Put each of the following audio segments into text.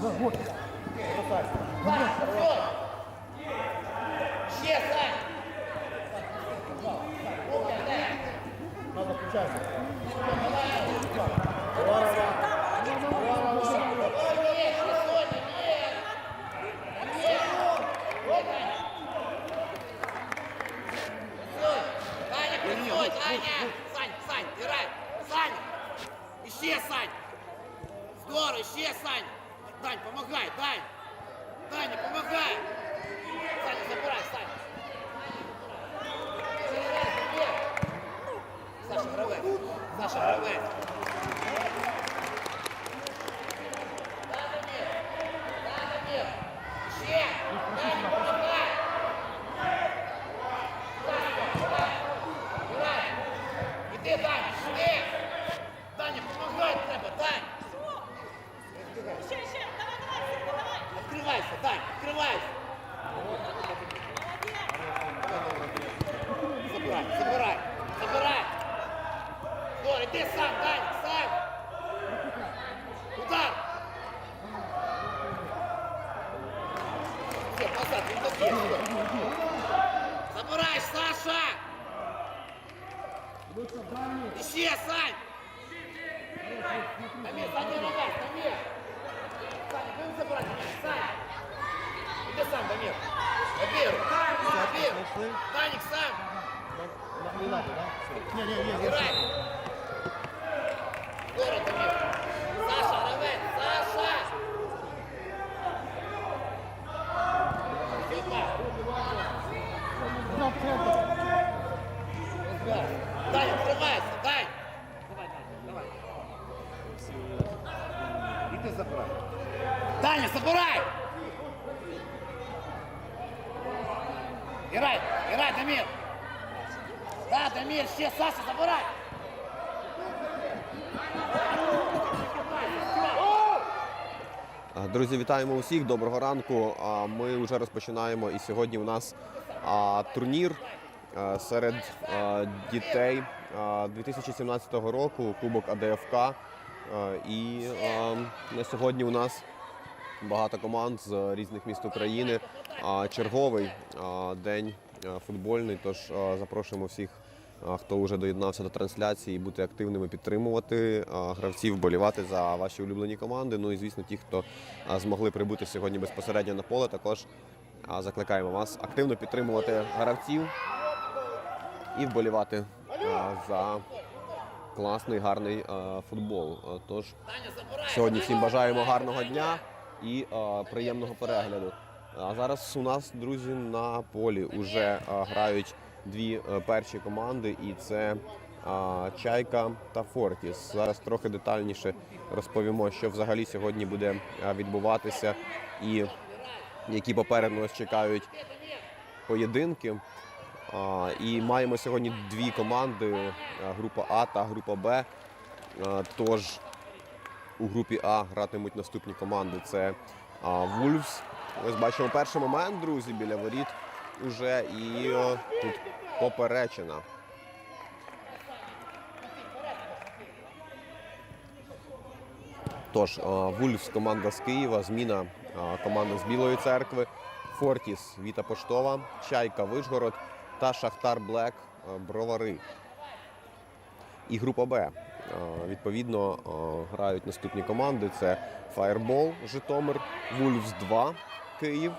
Ще, Забирай, Саша! Іще, Сань! Дамир, Саня, ногай, Дамир! Саня, будем забирать, Дамир, Сань! Иди сам, Дамир! Дамир! Дамир! Даник, сам! Не надо, да? Не, не, не, не. Здорово, Дамир! Даня, открывайся, Дань! Давай, Даня, давай. Иди забирай. Даня, забирай! Играй, играй, Дамир! Да, Дамир, ще, Саша, забирай! Друзі, вітаємо усіх. Доброго ранку. Ми вже розпочинаємо. І сьогодні у нас турнір серед а, дітей а, 2017 року, Кубок АДФК. І на сьогодні у нас багато команд з різних міст України. Черговий день футбольний. Тож запрошуємо всіх, хто вже доєднався до трансляції, бути активними, підтримувати гравців, болівати за ваші улюблені команди. Ну і звісно, ті, хто змогли прибути сьогодні безпосередньо на поле, також закликаємо вас активно підтримувати гравців і вболівати за класний, гарний футбол. Тож Сьогодні всім бажаємо гарного дня і е, приємного перегляду. А зараз у нас, друзі, на полі вже е, грають дві е, перші команди, і це е, Чайка та Фортіс. Зараз трохи детальніше розповімо, що взагалі сьогодні буде е, відбуватися і які попереду нас чекають поєдинки. І маємо сьогодні дві команди: е, група А та група Б. Е, Тож у групі А гратимуть наступні команди. Це Вульфс. Ось бачимо перший момент, друзі, біля воріт уже і о, тут поперечина. Тож, а, Вульфс команда з Києва, зміна команда з Білої церкви, Фортіс Віта Поштова, Чайка Вишгород та Шахтар Блек Бровари. І група Б. Е, Відповідно, е, грають наступні команди: це Fireball, Житомир, Wolves 2, Київ.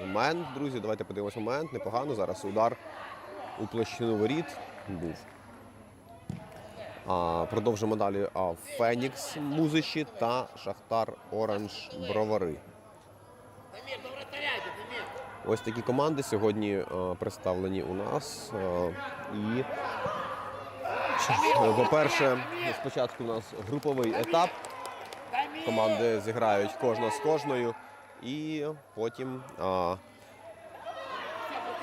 Момент, друзі, давайте подивимось момент. Непогано. Зараз удар у площину воріт був. А, продовжимо далі а, Фенікс Музичі та Шахтар Оранж Бровари. Дамир, до вратаря йди, Дамир! Ось такі команди сьогодні е, представлені у нас. Е, і е, по-перше, спочатку у нас груповий етап. Команди зіграють кожна з кожною. І потім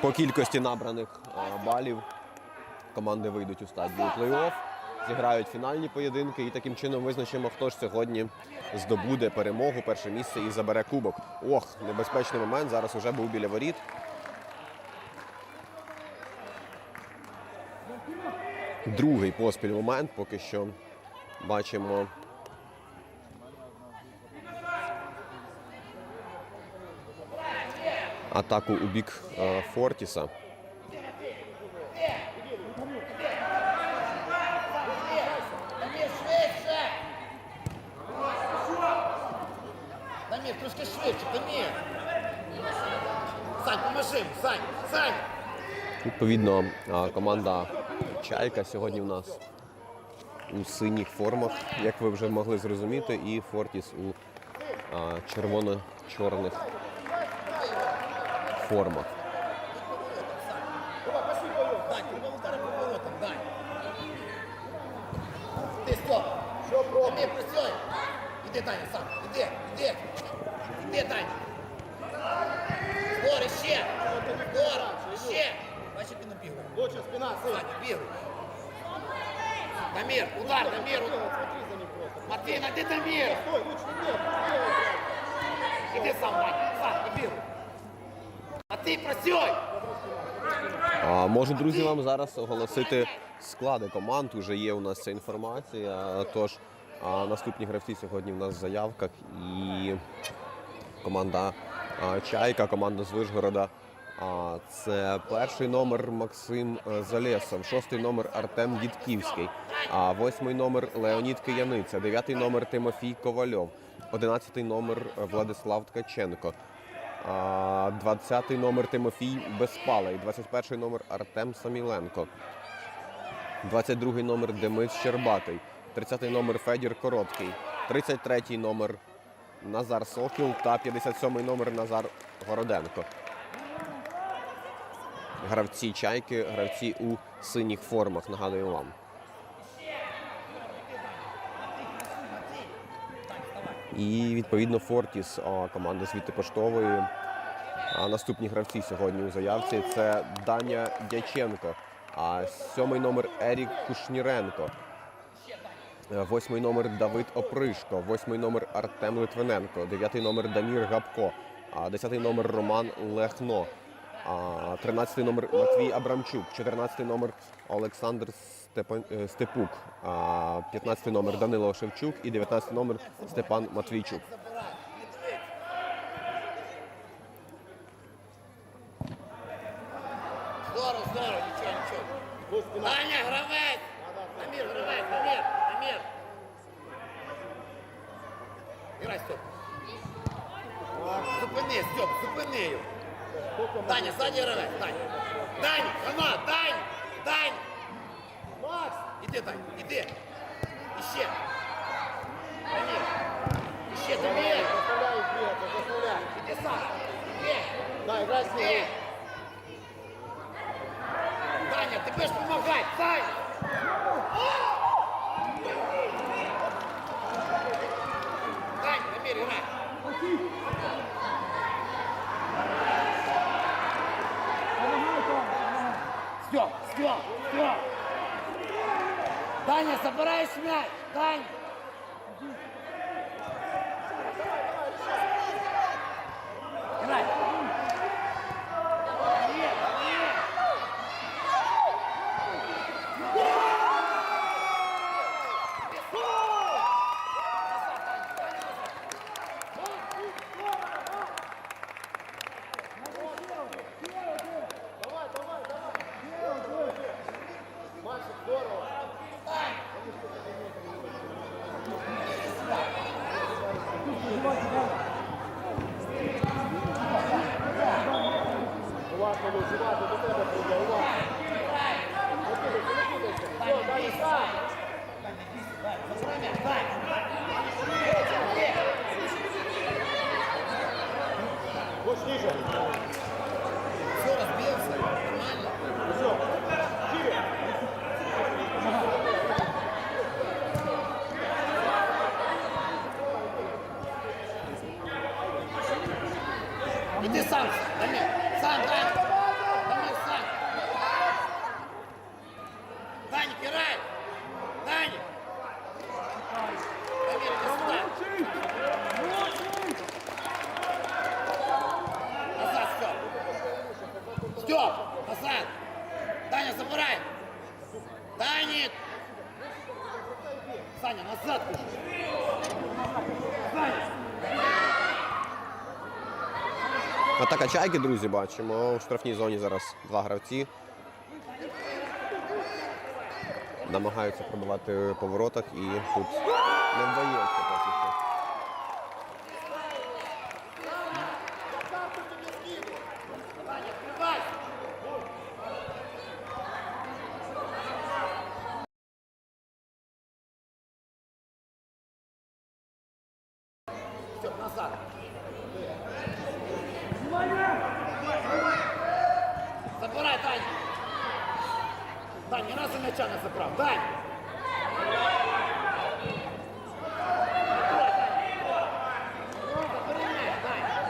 по кількості набраних балів команди вийдуть у стадію плей-офф, зіграють фінальні поєдинки, і таким чином визначимо, хто ж сьогодні здобуде перемогу, перше місце і забере кубок. Ох, небезпечний момент. Зараз уже був біля воріт. Другий поспіль момент поки що бачимо. Атаку у бік е, Фортіса. Трошки швидше, Дамір! Сань, поможи, Сань, Сань! Відповідно, команда Чайка сьогодні в нас у синіх формах, як ви вже могли зрозуміти, і Фортіс у червоно-чорних формах. Ти стоп! Дамір, працюй! Іди, Даня, сам, іди, іди! Іди, Дань! Скоро, ще! Скоро, ще! Бачиш, як він набігав? Лучше спина, сын. Саня, бігай! Дамір, удар, за ним де Дамір? Стой, лучше нет. Іди сам, сам, не бігай! А ти працюй! А, можу, друзі, вам зараз оголосити склади команд. Уже є у нас ця інформація. Тож а, наступні гравці сьогодні в нас в заявках і команда Чайка, команда з Вишгорода. Це перший номер Максим е, Залєсов, шостий номер Артем Дідківський, восьмий номер Леонід Кияниця, дев'ятий номер Тимофій Ковальов, одинадцятий номер Владислав Ткаченко. 20-й номер Тимофій Безпалий, 21-й номер Артем Саміленко, 22-й номер Демис Щербатий, 30-й номер Федір Короткий, 33-й номер Назар Сокіл та 57-й номер Назар Городенко. Гравці чайки, гравці у синіх формах, нагадую вам. І відповідно Фортіс, команда звідти поштової. А наступні гравці сьогодні у заявці це Даня Дяченко, а сьомий номер Ерік Кушніренко, восьмий номер Давид Опришко, восьмий номер Артем Литвиненко, дев'ятий номер Дамір Габко, десятий номер Роман Лехно, тринадцятий номер Матвій Абрамчук, чотирнадцятий номер Олександр е, Степук, п'ятнадцятий номер Данило Шевчук. І дев'ятнадцятий номер Степан Матвійчук. Вот гравець! Дамір, гравець, Дамір, Дамір. Грай, Стьоп. Зупини, Стьоп, зупини його. Даня, ззаді гравець, Дань. Дань, Хана, Дань, Дань. Макс! Іди, Дань, іди. Іще. Дамір. Іще, Дамір. Заставляй их двигаться, заставляй. Іди сам. Іди. Да, играй с ним. Іди. Даня, ти будеш допомагати, Дань. Дань, Стьоп, Стьоп, Стьоп. Даня, забираешь м'яч. Дань. Грай. Давай, давай, давай. Максик, здорово. Уважно, Луч, уважно, до тебе прийде, уважно. Не кидайся, не кидайся. Все, дай сам. Луч ниже. Все, разбился. Нормально. Все. Шире. Иди сам, Дамир. Сам, Дань. Дамир, сам. Даня, играй. Даня. Дамир, иди сюда. Назад, Степ. Степ, назад. Даня, забирай. Даня. Саня, назад кушай. Саня. Чайки, друзі, бачимо. В штрафній зоні зараз два гравці. Намагаються пробивати по воротах і тут не вдається поки що. Все, назад. Забирай, Дань. Дань, ни разу мяча не забрав. Дань. Забери м'яч, Дань.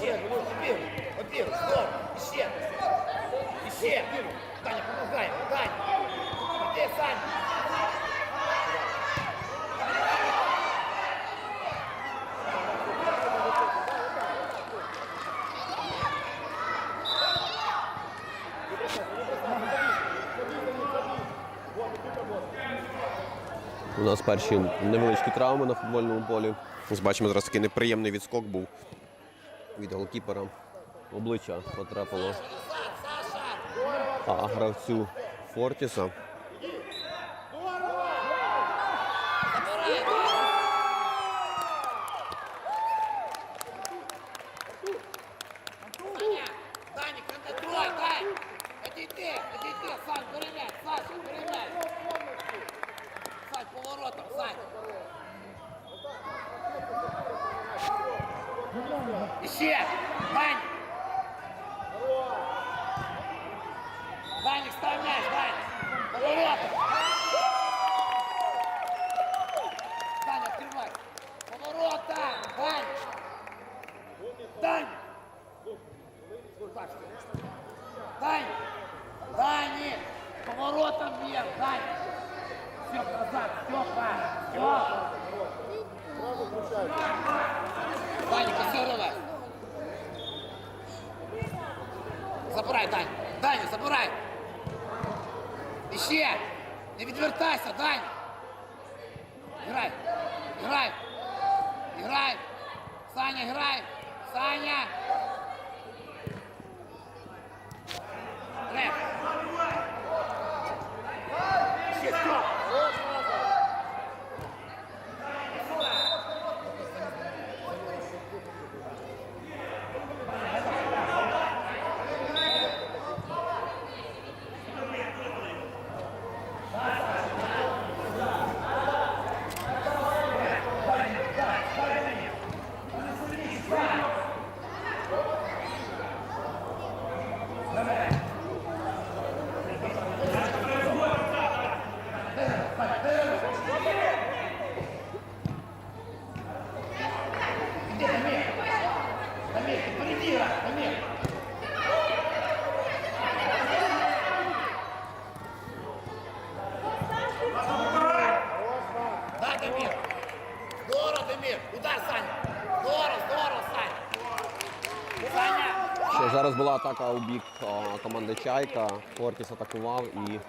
Іще, побіг, побіг, стоп, іще, іще. Таня, помагай, Дань. Іди, Сань. У нас перші невеличкі травми на футбольному полі. Ось бачимо, зараз такий неприємний відскок був від голкіпера. Обличчя потрапило а, гравцю Фортіса. Саня, Даник, контроль, дай. Отійди, отійди, Сань, бери м'яч, Саша, бери м'яч. Сань, поворотом, Сань. Іще, Дань. Даник, став м'яч, Дань. Поворотом. Дань, открывай. Поворота, Дань. Дань. Дань! Дани! Поворотом вверх, Дань! Даня, Косырова! Забирай, Дань! Даня, забирай! Іще! Не відвертайся, Дань! Грай! Грай! Грай! Саня, грай! Саня! Трек! Ще, Степ! Где Дамир? Дамир, ты впереди играй, Дамир! Да, Дамир! Здорово, Дамир! Удар, Саня! Здорово, здорово, Саня! Саня! Що зараз була атака у бік команди Чайка. Фортіс атакував і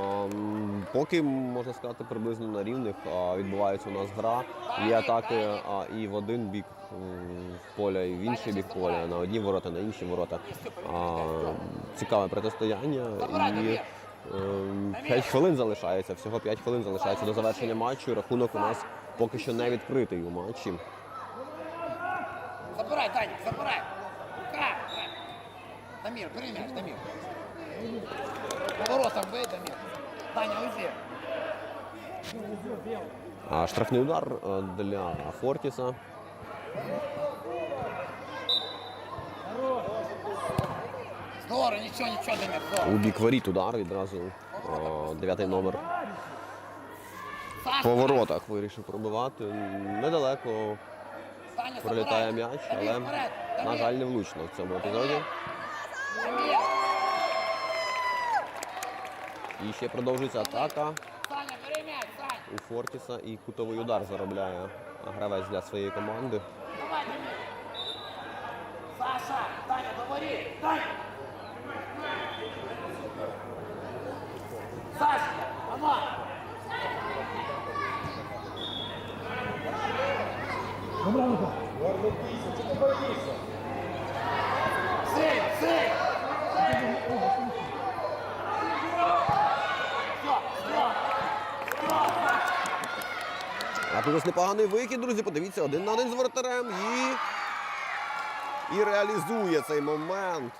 ем, поки можна сказати приблизно на рівних відбувається у нас гра. Є атаки і в один бік поля, і в інший бік поля, на одні ворота, на інші ворота. Цікаве протистояння і. 5 хвилин залишається, всього 5 хвилин залишається до завершення матчу. Рахунок у нас поки що не відкритий у матчі. Забирай, Даник, забирай! Дамир, бери мяч, Дамир! Поворотом бей, Дамир! Даня, уйди! А штрафний удар е, для Фортіса. Здорово, ничего, ничего, Дамир, здорово! У бік воріт удар відразу. О, дев'ятий номер Саша, по воротах вирішив пробивати. Недалеко пролітає м'яч, але, на жаль, не влучно в цьому епізоді. І ще продовжується атака. У Фортіса і кутовий удар заробляє гравець для своєї команди. Саша, Таня, говори. Таня. Саша, она. Ігор, не бійся, чи ти боїшся? Сын, сын. Все, все. Ось непоганий викид, друзі. Подивіться, один на один з воротарем і. І реалізує цей момент.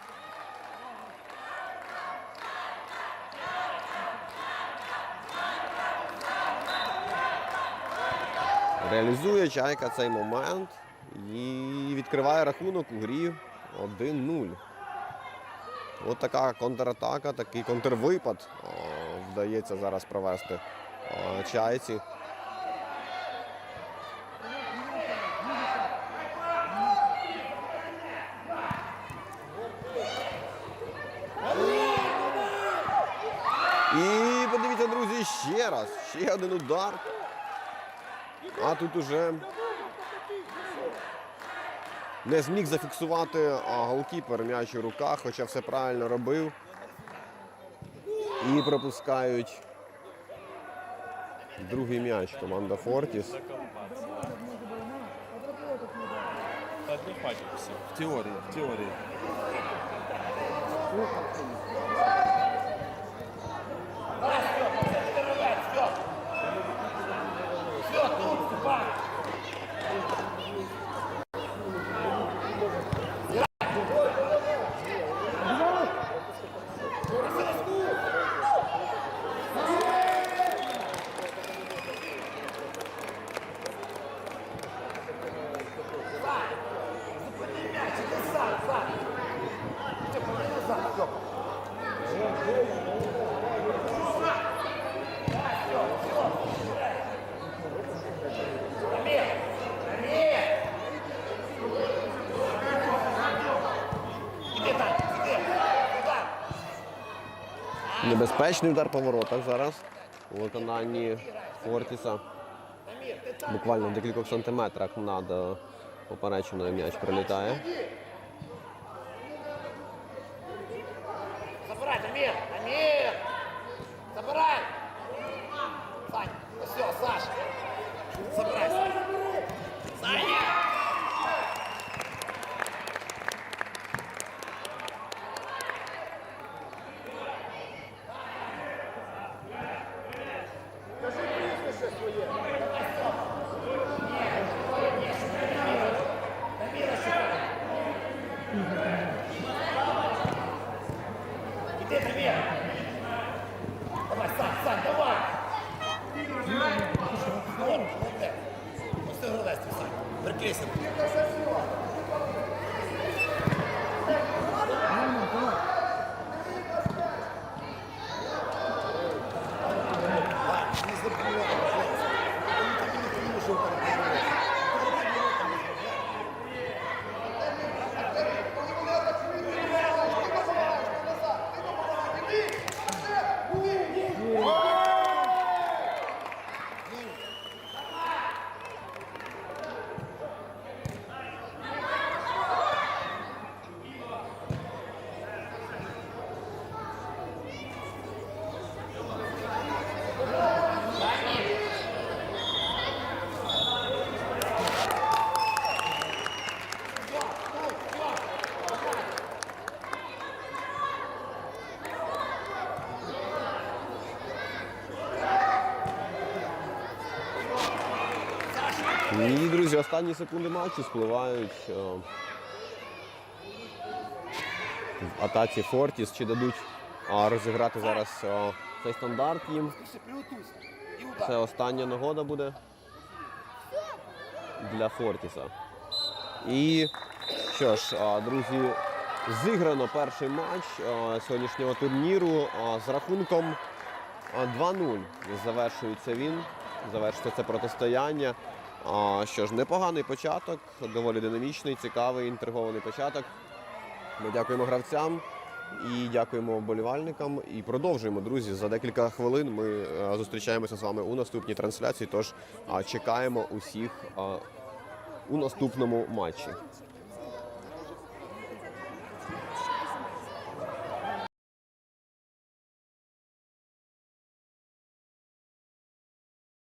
Реалізує чайка цей момент і відкриває рахунок у грі 1-0. От така контратака, такий контрвипад вдається зараз провести чайці. І подивіться, друзі, ще раз. Ще один удар. А тут уже не зміг зафіксувати а, голкіпер м'яч у руках, хоча все правильно робив. І пропускають другий м'яч команда Фортіс. В теорії, в теорії. Небезпечний удар по воротах зараз у виконанні Фортіса. Буквально декількох сантиметрах над попереченою поперечиною м'яч прилітає. Забирай, Дамир, Дамир. Забирай. Сань, ну все, Саша. Забирай, Саня. Саня. Кажи прізвище своє. Иди, Дамир. Давай, Сань, Сань, давай. Вот, молодец. Пусти гравець, Сань. Прикрийся. Вань, не забувай, пожалуйста. Вони тобі не повинні, що перебувають. І, друзі, останні секунди матчу спливають е, в атаці Фортіс. Чи дадуть розіграти зараз е, цей стандарт їм? Це остання нагода буде для Фортіса. І що ж, друзі, зіграно перший матч сьогоднішнього турніру з рахунком 2-0. Завершується він, завершується це протистояння. А, Що ж, непоганий початок, доволі динамічний, цікавий, інтригований початок. Ми дякуємо гравцям І дякуємо вболівальникам. І продовжуємо, друзі. За декілька хвилин ми е, зустрічаємося з вами у наступній трансляції. Тож чекаємо усіх у наступному матчі.